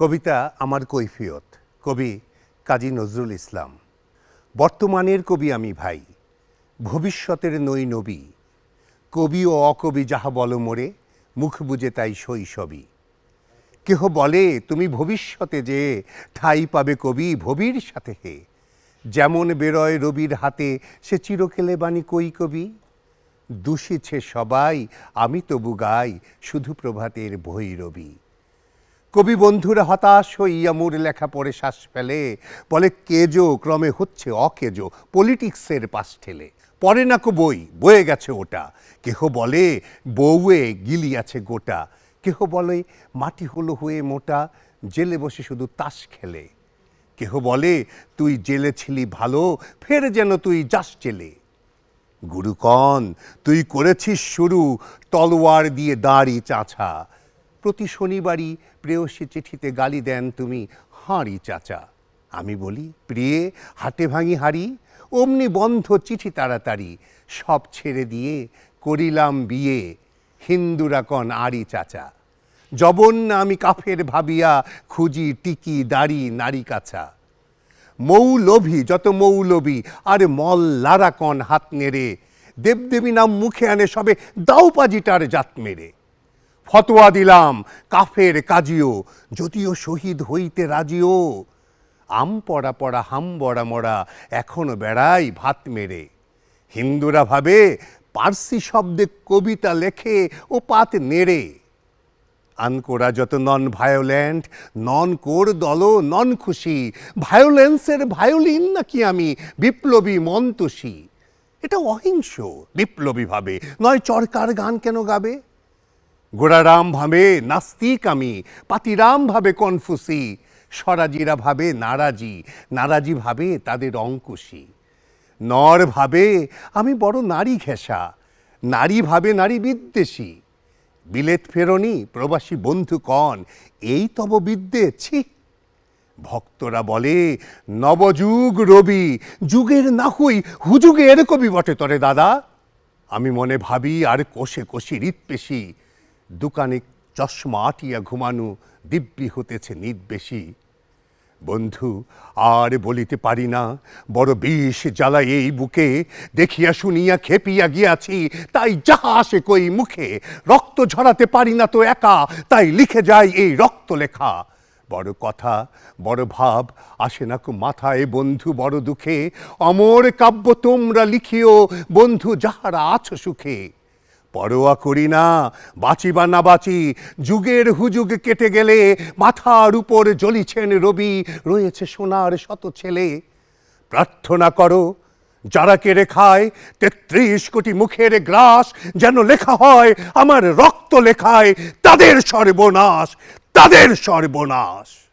কবিতা আমার কৈফিয়ত, কবি কাজী নজরুল ইসলাম। বর্তমানের কবি আমি ভাই, ভবিষ্যতের নই নবী। কবি ও অকবি যাহা বল মোরে, মুখ বুঝে তাই শৈশবী কেহ বলে, তুমি ভবিষ্যতে যে ঠাই পাবে কবি ভবির সাথে হে। যেমন বেরোয় রবির হাতে, সে চিরকেলে বাণী কই কবি? দূষিছে সবাই, আমি তবু গাই, শুধু প্রভাতের ভৈরবী। কবি বন্ধুরা হতাশ হইয়া মোর লেখা পড়ে শ্বাস ফেলে। বলে, কেজো, ক্রমে হচ্ছে অকেজো, পলিটিক্সের পাশ ঠেলে। পড়ে না কো বই, বয়ে গেছে ওটা। কেহ বলে, বউয়ে গিলিয়াছে গোটা। কেহ বলে, মাটি হলো হয়ে মোটা, জেলে বসে শুধু তাস খেলে। কেহ বলে, তুই জেলে ছিলি ভালো, ফের যেন তুই যাস জেলে। গুরুকন তুই করেছিস শুরু, তলোয়ার দিয়ে দাড়ি চাছা। প্রতি শনিবারই প্রেয়সী চিঠিতে গালি দেন তুমি, হাঁড়ি চাচা। আমি বলি, প্রিয়ে, হাটে ভাঙি হাড়ি, অমনি বন্ধ চিঠি তাড়াতাড়ি, সব ছেড়ে দিয়ে করিলাম বিয়ে হিন্দুরা কন আড়ি চাচা। জবন আমি কাফের ভাবিয়া খুঁজি টিকি দাড়ি নারী কাছা। মৌলভী, যত মৌলবী আর মল্লারা কন হাত নেড়ে, দেবদেবী নাম মুখে আনে সবে দাউপাজিটার জাত মেরে। ফতোয়া দিলাম, কাফের কাজিও, যদিও শহীদ হইতে রাজিও। আম পড়া পড়া, হাম বড়া মরা, এখনও বেড়াই ভাত মেরে। হিন্দুরা ভাবে, পার্সি শব্দে কবিতা লেখে ও পাত নেড়ে। আনকোরা যত নন ভায়োলেন্ট, নন কোর দল, নন খুশি, ভায়োলেন্সের ভায়োলিন নাকি আমি, বিপ্লবী মন্তসী এটা অহিংস, বিপ্লবী ভাবে, নয় চরকার গান কেন গাবে? গোড়ারাম ভাবে নাস্তিক আমি, পাতিরাম ভাবে কনফুসি, স্বরাজিরা ভাবে নারাজি নারাজি ভাবে তাদের অঙ্কুশী। নর ভাবে আমি বড় নারী ঘেঁষা, নারী ভাবে নারী বিদ্বেষী। বিলেত ফেরনি প্রবাসী বন্ধু কন, এই তব বিদ্যে ছি। ভক্তরা বলে, নবযুগ রবি, যুগের না হই হুযুগের কবি বটে তরে দাদা। আমি মনে ভাবি আর কোষে কোষি হৃৎপেশি দোকানে চশমা আটিয়া ঘুমানো দিব্যি হতেছে নির্বেশী বন্ধু, আর বলিতে পারি না, বড় বিষ জ্বালা এই বুকে, দেখিয়া শুনিয়া খেপিয়া গিয়াছি, তাই যাহা আসে কই মুখে, রক্ত ঝরাতে পারি না তো একা, তাই লিখে যায় এই রক্ত লেখা বড় কথা, বড় ভাব আসে না কো মাথায়, বন্ধু, বড় দুঃখে, অমর কাব্য তোমরা লিখিও, বন্ধু, যাহারা আছো সুখে। পরোয়া করি না, বাঁচি বা না বাঁচি, যুগের হুযুগ কেটে গেলে মাথার উপর জ্বলিছেন রবি, রয়েছে সোনার শত ছেলে। প্রার্থনা করো যারা কেড়ে খায় তেত্রিশ কোটি মুখের গ্রাস যেন লেখা হয়, আমার রক্ত লেখায় তাদের সর্বনাশ তাদের সর্বনাশ।